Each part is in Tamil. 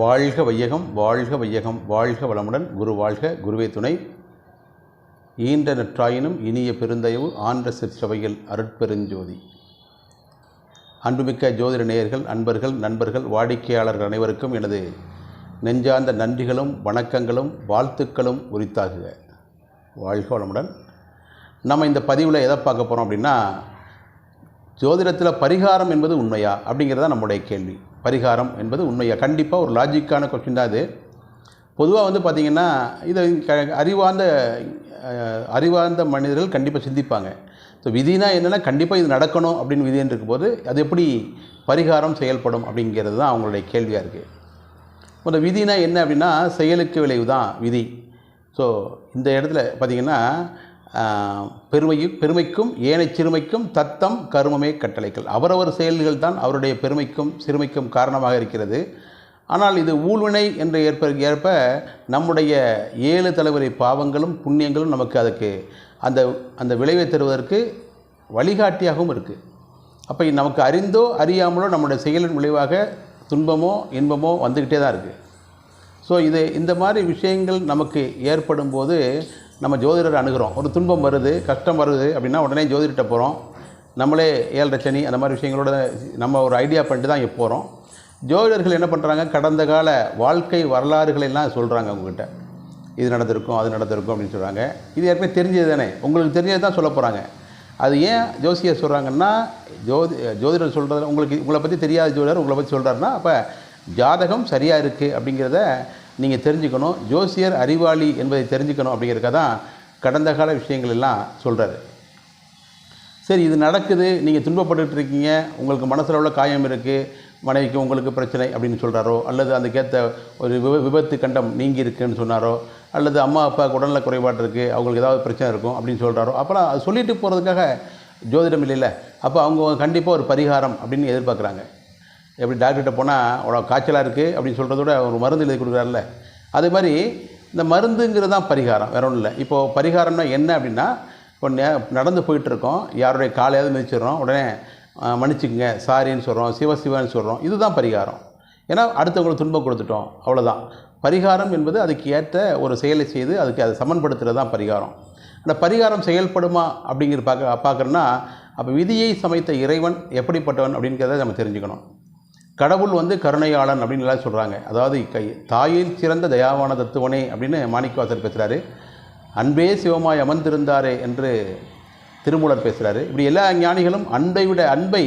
வாழ்க வையகம் வாழ்க வையகம் வாழ்க வளமுடன் குரு வாழ்க குருவே துணை. ஈன்ற நற்றாயினும் இனிய பெருந்தயவு ஆன்ற சிற்றவையில் அருட்பெருஞ்சோதி. அன்புமிக்க ஜோதிட நேயர்கள் அன்பர்கள் நண்பர்கள் வாடிக்கையாளர்கள் அனைவருக்கும் எனது நெஞ்சார்ந்த நன்றிகளும் வணக்கங்களும் வாழ்த்துக்களும் உரித்தாகுக. வாழ்க வளமுடன். நம்ம இந்த பதிவில் எதை பார்க்க போகிறோம் அப்படின்னா ஜோதிடத்தில் பரிகாரம் என்பது உண்மையா அப்படிங்கிறது தான் நம்முடைய கேள்வி. பரிகாரம் என்பது உண்மையாக கண்டிப்பாக ஒரு லாஜிக்கான கொஸ்டின் தான் அது. பொதுவாக வந்து பார்த்திங்கன்னா இதை க- அறிவார்ந்த அறிவார்ந்த மனிதர்கள் கண்டிப்பாக சிந்திப்பாங்க. ஸோ விதினா என்னென்னா கண்டிப்பாக இது நடக்கணும் அப்படின்னு விதின்னு இருக்கும்போது அது எப்படி பரிகாரம் செயல்படும் அப்படிங்கிறது தான் அவங்களுடைய கேள்வியாக இருக்குது அந்த விதினா என்ன அப்படின்னா செயலுக்கு விளைவு தான் விதி. ஸோ இந்த இடத்துல பார்த்திங்கன்னா பெருமையும் பெருமைக்கும் ஏனை சிறுமைக்கும் தத்தம் கருமமே கட்டளைகள். அவரவர் செயல்கள் தான் அவருடைய பெருமைக்கும் சிறுமைக்கும் காரணமாக இருக்கிறது. ஆனால் இது ஊழ்வினை என்று ஏற்ப ஏற்ப நம்முடைய ஏழு தலைவரை பாவங்களும் புண்ணியங்களும் நமக்கு அதுக்கு அந்த அந்த விளைவை தருவதற்கு வழிகாட்டியாகவும் இருக்குது அப்போ நமக்கு அறிந்தோ அறியாமலோ நம்முடைய செயலின் விளைவாக துன்பமோ இன்பமோ வந்துக்கிட்டே தான் இருக்குது ஸோ இது இந்த மாதிரி விஷயங்கள் நமக்கு ஏற்படும் போது நம்ம ஜோதிடர் அணுகிறோம். ஒரு துன்பம் வருது கஷ்டம் வருது அப்படின்னா உடனே ஜோதிடர்கிட்ட போகிறோம் நம்மளே ஏழரை சனி அந்த மாதிரி விஷயங்களோட நம்ம ஒரு ஐடியா பண்ணிட்டு தான் இங்கே போகிறோம் ஜோதிடர்கள் என்ன பண்ணுறாங்க கடந்த கால வாழ்க்கை வரலாறுகளை எல்லாம் சொல்கிறாங்க உங்ககிட்ட. இது நடந்திருக்கும் அது நடந்திருக்கும் அப்படின்னு சொல்கிறாங்க இது ஏற்கனவே தெரிஞ்சது தானே? உங்களுக்கு தெரிஞ்சது தான் சொல்ல போகிறாங்க அது ஏன் ஜோசியர் சொல்கிறாங்கன்னா ஜோதி ஜோதிடர் சொல்கிறது உங்களுக்கு உங்களை பற்றி தெரியாத ஜோதிடர் உங்களை பற்றி சொல்கிறாருன்னா அப்போ ஜாதகம் சரியாக இருக்குது அப்படிங்கிறத நீங்கள் தெரிஞ்சுக்கணும். ஜோசியர் அறிவாளி என்பதை தெரிஞ்சுக்கணும் அப்படிங்கிறதுக்காக தான் கடந்த கால விஷயங்கள் எல்லாம் சொல்கிறாரு சரி இது நடக்குது. நீங்கள் துன்பப்பட்டு இருக்கீங்க. உங்களுக்கு மனசில் உள்ள காயம் இருக்குது மனைவிக்கு உங்களுக்கு பிரச்சனை அப்படின்னு சொல்கிறாரோ அல்லது அதுக்கேற்ற ஒரு விப விபத்து கண்டம் நீங்கி இருக்குன்னு சொன்னாரோ அல்லது அம்மா அப்பாவுக்கு உடல்நல குறைபாடு இருக்குது அவங்களுக்கு ஏதாவது பிரச்சனை இருக்கும் அப்படின்னு சொல்கிறாரோ அப்போலாம் அது சொல்லிட்டு போகிறதுக்காக ஜோதிடம் இல்லைல்ல. அப்போ அவங்க கண்டிப்பாக ஒரு பரிகாரம் அப்படின்னு எதிர்பார்க்குறாங்க. எப்படி டாக்டர்கிட்ட போனால் அவ்வளோ காய்ச்சலாக இருக்குது அப்படின்னு சொல்கிறத விட ஒரு மருந்து எழுதி கொடுக்குறாருல்ல. அதே மாதிரி இந்த மருந்துங்கிறது தான் பரிகாரம் வேற ஒன்றும் இல்லை இப்போது பரிகாரம்னா என்ன அப்படின்னா இப்போ நே- நடந்து போயிட்டுருக்கோம். யாருடைய காலையாவது மிதிச்சிடுறோம். உடனே மன்னிச்சுக்குங்க. சாரின்னு சொல்கிறோம் சிவ சிவன்னு சொல்கிறோம் இதுதான் பரிகாரம். ஏன்னா அடுத்தவங்களுக்கு துன்பம் கொடுத்துட்டோம். அவ்வளோதான் பரிகாரம் என்பது அதுக்கு ஏற்ற ஒரு செயலை செய்து அதுக்கு அதை சமன்படுத்துகிறது தான் பரிகாரம். அந்த பரிகாரம் செயல்படுமா அப்படிங்கிற பார்க்க பார்க்குறோன்னா அப்போ விதியை சமைத்த இறைவன் எப்படிப்பட்டவன் அப்படிங்கிறத நம்ம தெரிஞ்சுக்கணும். கடவுள் வந்து கருணையாளன் அப்படின்னு எல்லாம் சொல்கிறாங்க அதாவது கை தாயில் சிறந்த தயாவான தத்துவனே அப்படின்னு மாணிக்கவாசர் பேசுகிறாரு அன்பே சிவமாய் அமர்ந்திருந்தாரே என்று திருமூலர் பேசுகிறாரு இப்படி எல்லா ஞானிகளும் அன்பை விட அன்பை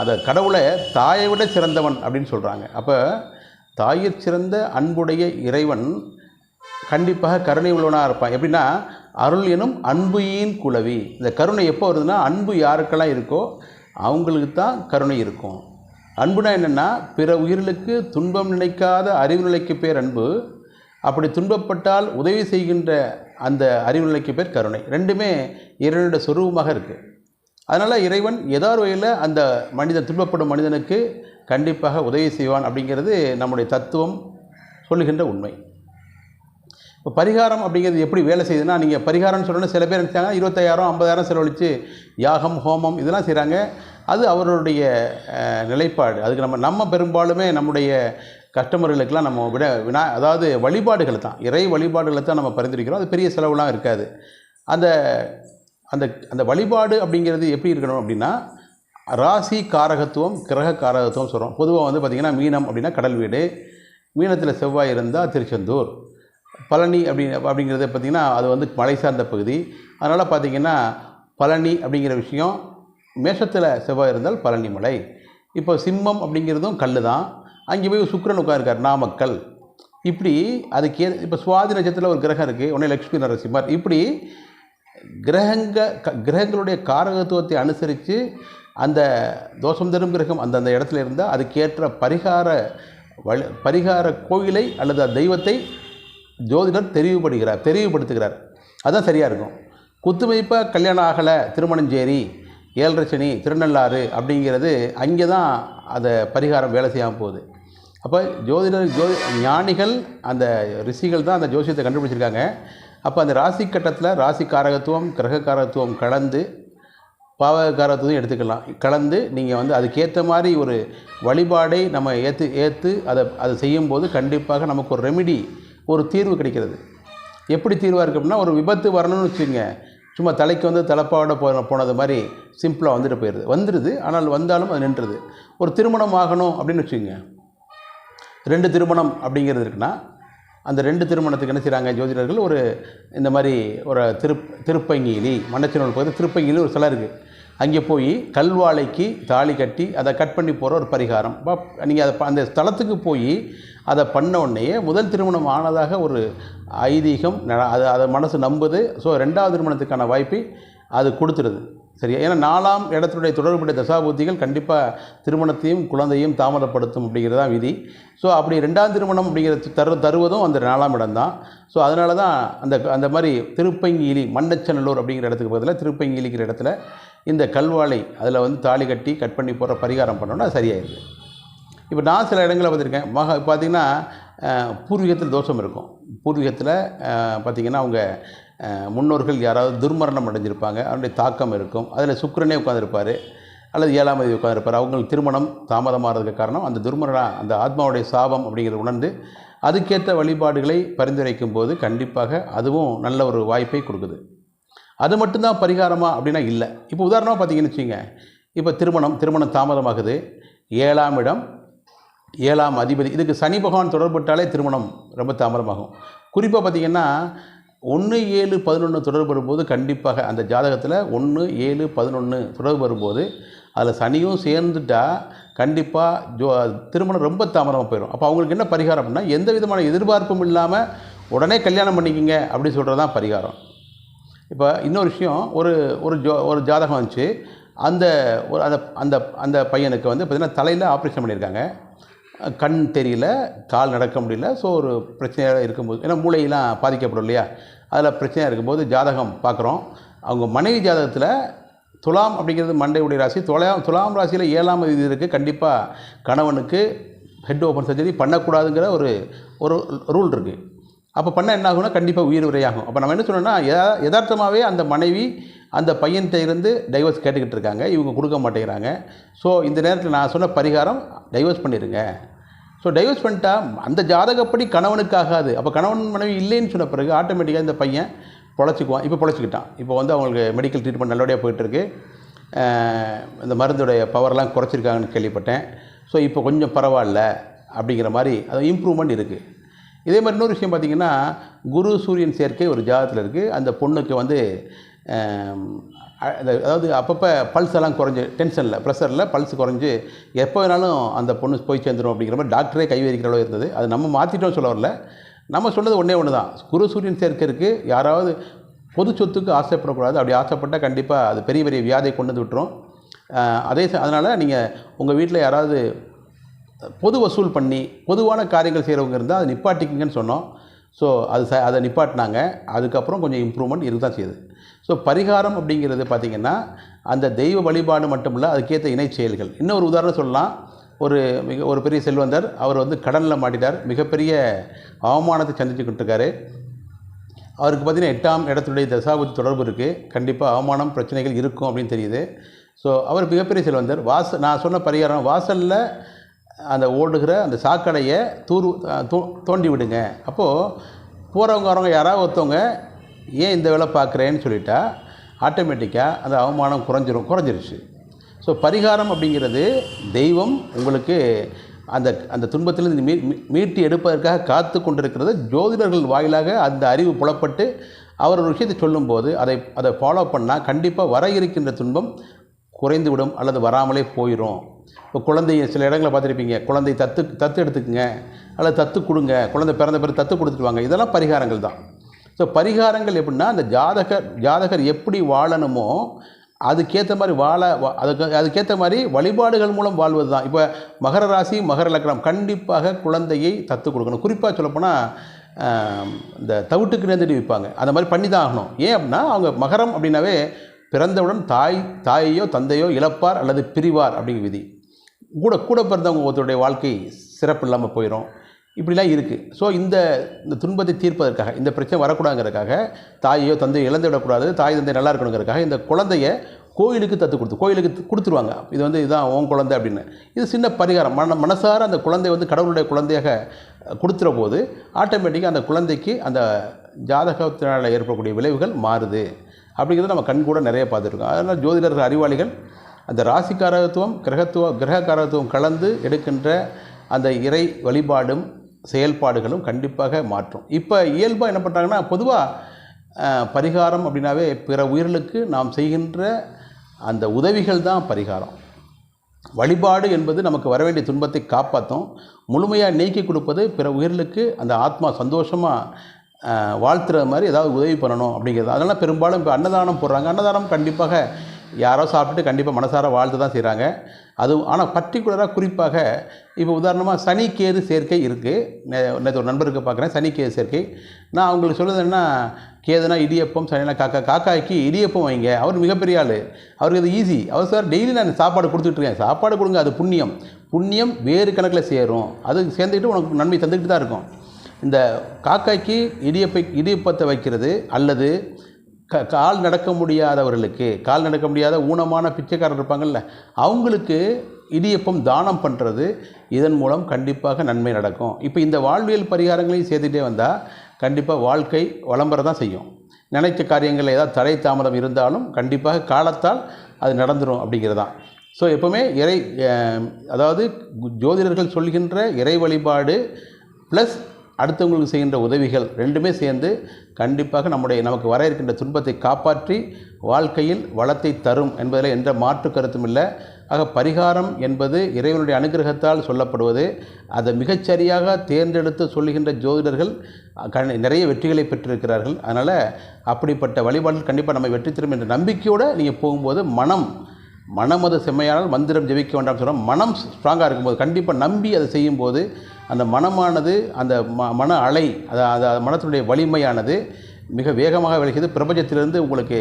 அதை கடவுளை தாயை விட சிறந்தவன் அப்படின்னு சொல்கிறாங்க அப்போ தாயிற் சிறந்த அன்புடைய இறைவன் கண்டிப்பாக கருணை உள்ளவனாக இருப்பான். எப்படின்னா அருள் எனும் அன்புயின் குலவி. இந்த கருணை எப்போ வருதுன்னா அன்பு யாருக்கெல்லாம் இருக்கோ அவங்களுக்கு தான் கருணை இருக்கும். அன்புனா என்னென்னா பிற உயிர்களுக்கு துன்பம் நினைக்காத அறிவு நிலைக்கு பேர் அன்பு. அப்படி துன்பப்பட்டால் உதவி செய்கின்ற அந்த அறிவு நிலைக்கு பேர் கருணை. ரெண்டுமே இறைவனுடைய சொரூபமாக இருக்குது அதனால் இறைவன் ஏதாவது வகையில் அந்த மனிதன் துன்பப்படும் மனிதனுக்கு கண்டிப்பாக உதவி செய்வான் அப்படிங்கிறது நம்முடைய தத்துவம் சொல்லுகின்ற உண்மை. இப்போ பரிகாரம் அப்படிங்கிறது எப்படி வேலை செய்யுதுன்னா நீங்கள் பரிகாரம்னு சொல்லணும்னா சில பேர் நினச்சாங்க இருபத்தாயிரம் ஐம்பதாயிரம் செலவழித்து யாகம் ஹோமம் இதெல்லாம் செய்கிறாங்க அது அவருடைய நிலைப்பாடு. அதுக்கு நம்ம நம்ம பெரும்பாலுமே நம்முடைய கஸ்டமர்களுக்கெல்லாம் நம்ம விட வினா அதாவது வழிபாடுகளை தான். இறை வழிபாடுகளை தான் நம்ம பரிந்துரைக்கிறோம். அது பெரிய செலவுலாம் இருக்காது. அந்த அந்த அந்த வழிபாடு அப்படிங்கிறது எப்படி இருக்கணும் அப்படின்னா ராசி காரகத்துவம் கிரக காரகத்துவம் சொல்கிறோம் பொதுவாக வந்து பார்த்திங்கன்னா மீனம் அப்படின்னா கடல் வீடு. மீனத்தில் செவ்வாய் இருந்தால் திருச்செந்தூர். பழனி அப்படி அப்படிங்கிறது பார்த்திங்கன்னா அது வந்து மலை சார்ந்த பகுதி. அதனால் பார்த்திங்கன்னா பழனி அப்படிங்கிற விஷயம் மேஷத்தில் செவ்வாய் இருந்தால் பழனி மலை. இப்போ சிம்மம் அப்படிங்கிறதும் கல் தான் அங்கே போய் சுக்கிரன் உட்காருக்கார் நாமக்கல். இப்படி அதுக்கு இப்போ சுவாதி நட்சத்திரத்தில் ஒரு கிரகம் இருக்குது உடனே லக்ஷ்மி நரசிம்மர். இப்படி கிரகங்க க- கிரகங்களுடைய காரகத்துவத்தை அனுசரித்து அந்த தோஷம் தரும் கிரகம் அந்தந்த இடத்துல இருந்தால் அதுக்கேற்ற பரிகார வழி பரிகார கோயிலை அல்லது தெய்வத்தை ஜோதிடர் தெரிவுபடுகிறார் தெரிவுபடுத்துகிறார். அதுதான் சரியாக இருக்கும். குத்துமைப்பாக கல்யாணம் ஆகலை திருமணஞ்சேரி ஏழரை சனி திருநள்ளாறு அப்படிங்கிறது அங்கே தான் அதை பரிகாரம் வேலை செய்யாமல் போகுது. அப்போ ஜோதிடர் ஜோதி ஞானிகள் அந்த ரிஷிகள் தான் அந்த ஜோசியத்தை கண்டுபிடிச்சிருக்காங்க. அப்போ அந்த ராசி கட்டத்தில் ராசி காரகத்துவம் கிரக காரகத்துவம் கலந்து பாவகாரத்தையும் எடுத்துக்கலாம். கலந்து நீங்கள் வந்து அதுக்கேற்ற மாதிரி ஒரு வழிபாடை நம்ம ஏற்று ஏற்று அதை அதை செய்யும்போது கண்டிப்பாக நமக்கு ஒரு ரெமிடி ஒரு தீர்வு கிடைக்கிறது. எப்படி தீர்வாக இருக்குது அப்படின்னா ஒரு விபத்து வரணும்னு வச்சுக்கோங்க. சும்மா தலைக்கு வந்து தலைப்பாவோட போ போனது மாதிரி சிம்பிளாக வந்துட்டு போயிடுது வந்துடுது ஆனால் வந்தாலும் அது நின்றுது. ஒரு திருமணம் ஆகணும் அப்படின்னு வச்சுக்கோங்க. ரெண்டு திருமணம் அப்படிங்கிறது இருக்குன்னா அந்த ரெண்டு திருமணத்துக்கு என்ன செய்கிறாங்க ஜோதிடர்கள் ஒரு இந்த மாதிரி ஒரு திரு திருப்பங்கிலி மண்டச்சனூர் பக்கத்தில் திருப்பங்கிலி ஒரு சிலை இருக்குது அங்கே போய் கல்வாழைக்கு தாலி கட்டி அதை கட் பண்ணி போகிற ஒரு பரிகாரம். நீங்கள் அதை ப- அந்த ஸ்தலத்துக்கு போய் அதை பண்ண உடனே முதல் திருமணம் ஆனதாக ஒரு ஐதீகம் அதை அது அதை மனசு நம்புது. ஸோ ரெண்டாவது திருமணத்துக்கான வாய்ப்பை அது கொடுத்துருது. சரியா? ஏன்னா நாலாம் இடத்துடைய தொடர்புடைய தசாபுத்திகள் கண்டிப்பாக திருமணத்தையும் குழந்தையும் தாமதப்படுத்தும் அப்படிங்கிறது தான் விதி. ஸோ அப்படி ரெண்டாம் திருமணம் அப்படிங்கிறது தரு தருவதும் அந்த நாலாம் இடம் தான் ஸோ அதனால தான் அந்த அந்த மாதிரி திருப்பங்கிலி மண்ணச்சநல்லூர் அப்படிங்கிற இடத்துக்கு பதிலாக திருப்பங்கிலிங்கிற இடத்துல இந்த கல்வாழை அதில் வந்து தாலி கட்டி கட் பண்ணி போகிற பரிகாரம் பண்ணோன்னா அது சரியாயிருது இப்போ நான் சில இடங்களில் பார்த்துருக்கேன். மக பார்த்திங்கன்னா பூர்வீகத்தில் தோஷம் இருக்கும். பூர்வீகத்தில் பார்த்திங்கன்னா அவங்க முன்னோர்கள் யாராவது துர்மரணம் அடைஞ்சிருப்பாங்க. அவருடைய தாக்கம் இருக்கும். அதில் சுக்கரனே உட்காந்துருப்பார் அல்லது ஏழாம் தேதி உட்காந்துருப்பார் அவங்களுக்கு திருமணம் தாமதமாகிறதுக்கு காரணம் அந்த துர்மரணம் அந்த ஆத்மாவுடைய சாபம் அப்படிங்கிறத உணர்ந்து அதுக்கேற்ற வழிபாடுகளை பரிந்துரைக்கும் போது கண்டிப்பாக அதுவும் நல்ல ஒரு வாய்ப்பை கொடுக்குது. அது மட்டும்தான் பரிகாரமா அப்படின்னா இல்லை. இப்போ உதாரணமாக பார்த்தீங்கன்னு வச்சுங்க இப்போ திருமணம் திருமணம் தாமதமாகுது. ஏழாம் இடம் ஏழாம் அதிபதி. இதுக்கு சனி பகவான் தொடர்பட்டாலே திருமணம் ரொம்ப தாமதமாகும். குறிப்பாக பார்த்தீங்கன்னா ஒன்று ஏழு பதினொன்று தொடர்பு வரும்போது கண்டிப்பாக அந்த ஜாதகத்தில் ஒன்று ஏழு பதினொன்று தொடர்பு வரும்போது அதில் சனியும் சேர்ந்துட்டால் கண்டிப்பாக ஜோ திருமணம் ரொம்ப தாமதமாக போயிடும் அப்போ அவங்களுக்கு என்ன பரிகாரம் அப்படின்னா எந்த விதமான எதிர்பார்ப்பும் இல்லாமல் உடனே கல்யாணம் பண்ணிக்கிங்க அப்படின்னு சொல்கிறது தான் பரிகாரம். இப்போ இன்னொரு விஷயம் ஒரு ஒரு ஜோ ஒரு ஜாதகம் வந்துச்சு. அந்த ஒரு அந்த அந்த அந்த பையனுக்கு வந்து பார்த்திங்கன்னா தலையில் ஆப்ரேஷன் பண்ணியிருக்காங்க. கண் தெரியல கால் நடக்க முடியல ஸோ ஒரு பிரச்சனையாக இருக்கும்போது ஏன்னா மூளையெல்லாம் பாதிக்கப்படும் இல்லையா? அதில் பிரச்சனையாக இருக்கும்போது ஜாதகம் பார்க்குறோம் அவங்க மனைவி ஜாதகத்தில் துலாம் அப்படிங்கிறது மண்டையுடைய ராசி. துலாம் துலாம் ராசியில் ஏழாம் இது இருக்குது கண்டிப்பாக கணவனுக்கு ஹெட் ஓப்பன் சர்ஜரி பண்ணக்கூடாதுங்கிற ஒரு ஒரு ரூல் இருக்குது அப்போ பண்ண என்ன ஆகும்னா கண்டிப்பாக உயிர் உரையாகும். அப்போ நம்ம என்ன சொன்னோம்னா யதா- யதார்த்தமாகவே அந்த மனைவி அந்த பையன்கிட்ட இருந்து டைவர்ஸ் கேட்டுக்கிட்டு இருக்காங்க. இவங்க கொடுக்க மாட்டேங்கிறாங்க. ஸோ இந்த நேரத்தில் நான் சொன்ன பரிகாரம் டைவர்ஸ் பண்ணிடுங்க ஸோ டைவர்ஸ் பண்ணிட்டா அந்த ஜாதகப்படி கணவனுக்கு ஆகாது. அப்போ கணவன் மனைவி இல்லைன்னு சொன்ன பிறகு ஆட்டோமேட்டிக்காக இந்த பையன் பொழைச்சிக்குவான். இப்போ பொழைச்சிக்கிட்டான். இப்போ வந்து அவங்களுக்கு மெடிக்கல் ட்ரீட்மெண்ட் நல்லபடியாக போயிட்டுருக்கு. இந்த மருந்துடைய பவர்லாம் குறைச்சிருக்காங்கன்னு கேள்விப்பட்டேன். ஸோ இப்போ கொஞ்சம் பரவாயில்ல அப்படிங்கிற மாதிரி அது இம்ப்ரூவ்மெண்ட் இருக்குது இதே மாதிரி இன்னொரு விஷயம் பார்த்தீங்கன்னா குரு சூரியன் சேர்க்கை ஒரு ஜாதகத்தில் இருக்குது அந்த பொண்ணுக்கு வந்து அதாவது அப்பப்போ பல்ஸ் எல்லாம் குறைஞ்சு டென்ஷனில் ப்ரெஷரில் பல்ஸ் குறைஞ்சு எப்போ வேணாலும் அந்த பொண்ணு போய் சேர்ந்துடும் அப்படிங்கிற மாதிரி டாக்டரே கை வைக்கிற அளவு இருந்தது. அது நம்ம மாற்றிட்டோம் சொல்ல வரல. நம்ம சொன்னது ஒன்றே ஒன்று தான். குரு சூரியன் சேர்க்கை இருக்குது யாராவது பொது சொத்துக்கு ஆசைப்படக்கூடாது. அப்படி ஆசைப்பட்டால் கண்டிப்பாக அது பெரிய பெரிய வியாதியை கொண்டு வந்து விட்டுரும். அதே அதனால் நீங்கள் உங்கள் வீட்டில் யாராவது பொது வசூல் பண்ணி பொதுவான காரியங்கள் செய்கிறவங்க இருந்தால் அதை நிப்பாட்டிக்கிங்கன்னு சொன்னோம். ஸோ அது ச அதை நிப்பாட்டினாங்க. அதுக்கப்புறம் கொஞ்சம் இம்ப்ரூவ்மெண்ட் இருக்க தான் செய்யுது. ஸோ பரிகாரம் அப்படிங்கிறது பார்த்திங்கன்னா அந்த தெய்வ வழிபாடு மட்டும் இல்லை அதுக்கேற்ற இணை செயல்கள். இன்னொரு உதாரணம் சொல்லலாம். ஒரு மிக ஒரு பெரிய செல்வந்தர் அவர் வந்து கடனில் மாட்டிட்டார். மிகப்பெரிய அவமானத்தை சந்திச்சுக்கிட்டு இருக்காரு அவருக்கு பார்த்தீங்கன்னா எட்டாம் இடத்துடைய தசாபுத்தி தொடர்பு இருக்குது கண்டிப்பாக அவமானம் பிரச்சனைகள் இருக்கும் அப்படின்னு தெரியுது. ஸோ அவர் மிகப்பெரிய செல்வந்தர். வாச நான் சொன்ன பரிகாரம் வாசலில் அந்த ஓடுகிற அந்த சாக்கடையை தூர் தோ- தோண்டி விடுங்க அப்போது போகிறவங்க வரவங்க யாராவது ஒருத்தவங்க ஏன் இந்த வேலை பார்க்குறேன்னு சொல்லிட்டா ஆட்டோமேட்டிக்காக அந்த அவமானம் குறைஞ்சிரும் குறைஞ்சிருச்சு. ஸோ பரிகாரம் அப்படிங்கிறது தெய்வம் உங்களுக்கு அந்த அந்த துன்பத்திலிருந்து மீ மீ- மீட்டு எடுப்பதற்காக காத்து கொண்டிருக்கிறது ஜோதிடர்கள் வாயிலாக அந்த அறிவு புலப்பட்டு அவர் ஒரு விஷயத்தை சொல்லும்போது அதை அதை ஃபாலோ பண்ணால் கண்டிப்பாக வர இருக்கின்ற துன்பம் குறைந்துவிடும் அல்லது வராமலே போயிடும் இப்போ குழந்தை சில இடங்களை பார்த்துருப்பீங்க. குழந்தை தத்து தத்து எடுத்துக்குங்க. அல்லது தத்து கொடுங்க. குழந்தை பிறந்த பிறகு தத்து கொடுத்துட்டு வாங்க. இதெல்லாம் பரிகாரங்கள் தான். ஸோ பரிகாரங்கள் எப்படின்னா அந்த ஜாதகர் ஜாதகர் எப்படி வாழணுமோ அதுக்கேற்ற மாதிரி வாழ வா- அதுக்கு அதுக்கேற்ற மாதிரி வழிபாடுகள் மூலம் வாழ்வது தான். இப்போ மகர ராசி மகர லக்னம் கண்டிப்பாக குழந்தையை தத்து கொடுக்கணும். குறிப்பாக சொல்லப்போனால் இந்த தவிட்டுக்கு நேர்ந்துட்டு விற்பாங்க அந்த மாதிரி பண்ணி தான் ஆகணும். ஏன் அப்படின்னா அவங்க மகரம் அப்படின்னாவே பிறந்தவுடன் தாய் தாயையோ தந்தையோ இழப்பார் அல்லது பிரிவார் அப்படிங்கிற விதி. கூட கூட பிறந்தவங்க ஒருத்தருடைய வாழ்க்கை சிறப்பு இல்லாமல் போயிடும் இப்படிலாம் இருக்குது ஸோ இந்த இந்த துன்பத்தை தீர்ப்பதற்காக இந்த பிரச்சனை வரக்கூடாதுங்கிறதுக்காக தாயையோ தந்தையோ இழந்து விடக்கூடாது தாய் தந்தை நல்லா இருக்கணுங்கிறதுக்காக இந்த குழந்தைய கோயிலுக்கு தத்து கொடுத்து கோயிலுக்கு கொடுத்துருவாங்க. இது வந்து இதுதான் உன் குழந்தை அப்படின்னு. இது சின்ன பரிகாரம். மன மனசார அந்த குழந்தை வந்து கடவுளுடைய குழந்தையாக கொடுத்துற போது ஆட்டோமேட்டிக்காக அந்த குழந்தைக்கு அந்த ஜாதகத்தினால் ஏற்படக்கூடிய விளைவுகள் மாறுது. அப்படிங்கிறத நம்ம கண் கூட நிறைய பார்த்துருக்கோம். அதனால் ஜோதிடர்கள் அறிவாளிகள் அந்த ராசிக்காரகத்துவம் கிரகத்துவ கிரகக்காரகத்துவம் கலந்து எடுக்கின்ற அந்த இறை வழிபாடும் செயல்பாடுகளும் கண்டிப்பாக மாற்றும். இப்போ இயல்பாக என்ன பண்ணுறாங்கன்னா பொதுவாக பரிகாரம் அப்படின்னாவே பிற உயிர்களுக்கு நாம் செய்கின்ற அந்த உதவிகள் தான் பரிகாரம். வழிபாடு என்பது நமக்கு வர வேண்டிய துன்பத்தை காப்பாற்றும். முழுமையாக நீக்கி கொடுப்பது பிற உயிர்களுக்கு அந்த ஆத்மா சந்தோஷமாக வாழ்த்துற மாதிரி ஏதாவது உதவி பண்ணணும் அப்படிங்கிறது. அதனால் பெரும்பாலும் இப்போ அன்னதானம் போடுறாங்க. அன்னதானம் கண்டிப்பாக யாரோ சாப்பிட்டுட்டு கண்டிப்பாக மனசார வாழ்த்து தான் செய்கிறாங்க அது ஆனால் பர்டிகுலராக குறிப்பாக இப்போ உதாரணமாக சனிக்கேது சேர்க்கை இருக்குது நேற்று ஒரு நண்பருக்கு பார்க்குறேன் சனிக்கேது சேர்க்கை. நான் அவங்களுக்கு சொல்லுறது என்ன கேதுனா இடியப்பம் சனினா காக்கா. காக்காய்க்கு இடியப்பம் வைங்க. அவர் மிகப்பெரிய ஆள். அவருக்கு அது ஈஸி அவர் சார் டெய்லி நான் சாப்பாடு கொடுத்துட்ருக்கேன் சாப்பாடு கொடுங்க அது புண்ணியம். புண்ணியம் வேறு கணக்கில் சேரும். அது சேர்ந்துக்கிட்டு உனக்கு நன்மை தந்துக்கிட்டு தான் இருக்கும். இந்த காக்காய்க்கு இடியப்பை இடியப்பத்தை வைக்கிறது அல்லது க கால் நடக்க முடியாதவர்களுக்கு கால் நடக்க முடியாத ஊனமான பிச்சைக்காரர் இருப்பாங்கல்ல அவங்களுக்கு இடியப்பம் தானம் பண்ணுறது இதன் மூலம் கண்டிப்பாக நன்மை நடக்கும். இப்போ இந்த வாழ்வியல் பரிகாரங்களையும் சேர்த்துட்டே வந்தால் கண்டிப்பாக வாழ்க்கை வளம்பர தான் செய்யும். நினைச்ச காரியங்களில் ஏதாவது தடை தாமதம் இருந்தாலும் கண்டிப்பாக காலத்தால் அது நடந்துடும் அப்படிங்கிறது தான் ஸோ எப்போவுமே இறை அதாவது ஜோதிடர்கள் சொல்கின்ற இறை வழிபாடு ப்ளஸ் அடுத்தவங்களுக்கு செய்கின்ற உதவிகள் ரெண்டுமே சேர்ந்து கண்டிப்பாக நம்முடைய நமக்கு வர இருக்கின்ற துன்பத்தை காப்பாற்றி வாழ்க்கையில் வளத்தை தரும் என்பதில் எந்த மாற்று கருத்தும் இல்லை. ஆக பரிகாரம் என்பது இறைவனுடைய அனுகிரகத்தால் சொல்லப்படுவது. அதை மிகச்சரியாக தேர்ந்தெடுத்து சொல்லுகின்ற ஜோதிடர்கள் நிறைய வெற்றிகளை பெற்றிருக்கிறார்கள். அதனால் அப்படிப்பட்ட வழிபாடுகள் கண்டிப்பாக நம்ம வெற்றி தரும் என்ற நம்பிக்கையோடு நீங்கள் போகும்போது மனம் மனம் அது செம்மையானால் மந்திரம் ஜெபிக்க வேண்டாம் சொன்னால் மனம் ஸ்ட்ராங்காக இருக்கும்போது கண்டிப்பாக நம்பி அதை செய்யும்போது அந்த மனமானது அந்த ம மன அலை அதாவது மனத்தினுடைய வலிமையானது மிக வேகமாக விளைகிறது. பிரபஞ்சத்திலிருந்து உங்களுக்கு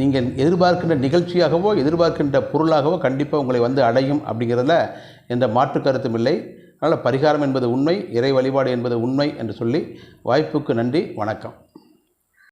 நீங்கள் எதிர்பார்க்கின்ற நிகழ்ச்சியாகவோ எதிர்பார்க்கின்ற பொருளாகவோ கண்டிப்பாக உங்களை வந்து அடையும் அப்படிங்கிறதுல எந்த மாற்று கருத்தும் இல்லை. அதனால் பரிகாரம் என்பது உண்மை இறை வழிபாடு என்பது உண்மை என்று சொல்லி வாய்ப்புக்கு நன்றி வணக்கம்.